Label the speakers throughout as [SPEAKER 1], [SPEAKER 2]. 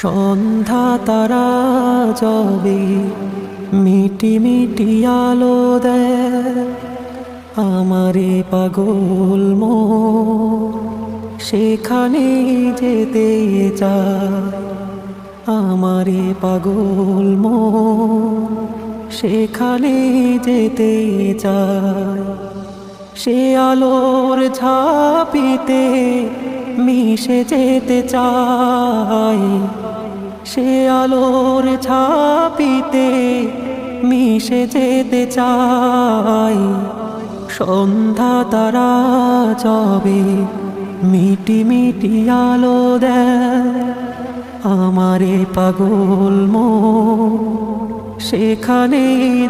[SPEAKER 1] সন্ধ্যা তারা যাবে, মিটি মিটি আলো দেয় আমারে পাগল মো সেখানে যেতে চা আমারে পাগল মো সেখানে যেতে চায় সে আলোর ঝাপিতে মিশে যেতে চাই সে আলোর ঝাপিতে মিশে যেতে চাই। সন্ধ্যা তারা যাবে, মিটি মিটি আলো দেয়। আমারে পাগল মো সেখানে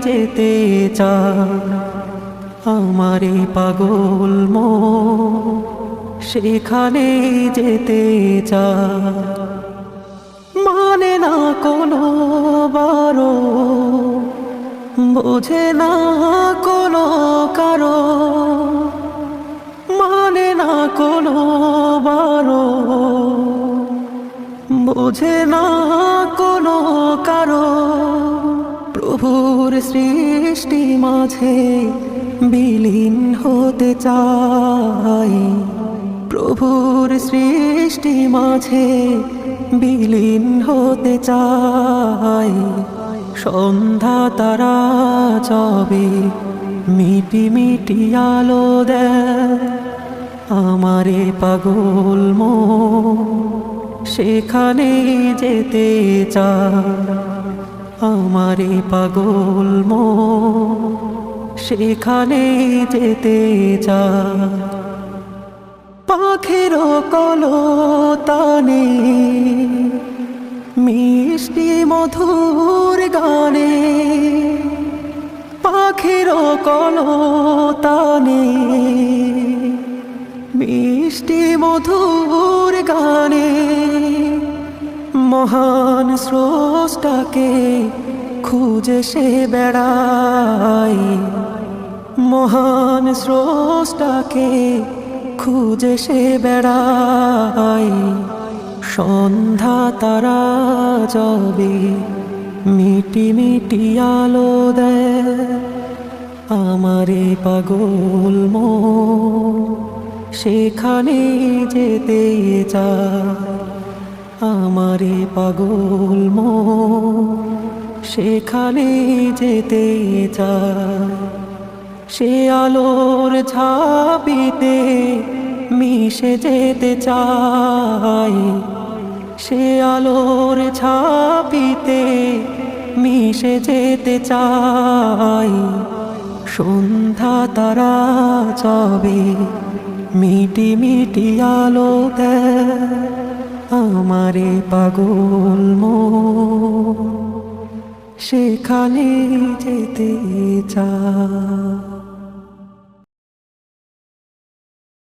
[SPEAKER 1] যেতে চায় আমারে পাগল মো সেখানে যেতে চায় মানে না কোনো বারো। বোঝে না কোনো কারও। মানে না কোনো বারো। বোঝে না কোনো কারও। প্রভুর সৃষ্টি মাঝে বিলীন হতে চাই। প্রভুর সৃষ্টি মাঝে বিলীন হতে চাই সন্ধ্যা তারা যাবে মিটি মিটি আলো দেয়। আমারে পাগল মো সেখানে যেতে চা আমারে পাগল মো সেখানে যেতে চায়। পাখির কলতানে, মিষ্টি মধুর গানে, পাখির কলতানে, মিষ্টি মধুর গানে, মহান স্রষ্টাকে খুঁজে সে বেড়ায়, মহান স্রষ্টাকে খুঁজে সে বেড়ায়। সন্ধ্যা তারা যাবে, মিটি মিটি আলো দেয়। আমারে পাগল মো সেখানে যেতে চায়। আমারে পাগল মো সেখানে যেতে চায়। সে আলোর ঝাপিতে মিশে যেতে চাই সে আলোর ঝাপিতে মিশে যেতে চাই সন্ধ্যা তারা যাবে, মিটি মিটি আলো আমারে পাগল মো সেখানে যেতে চায়।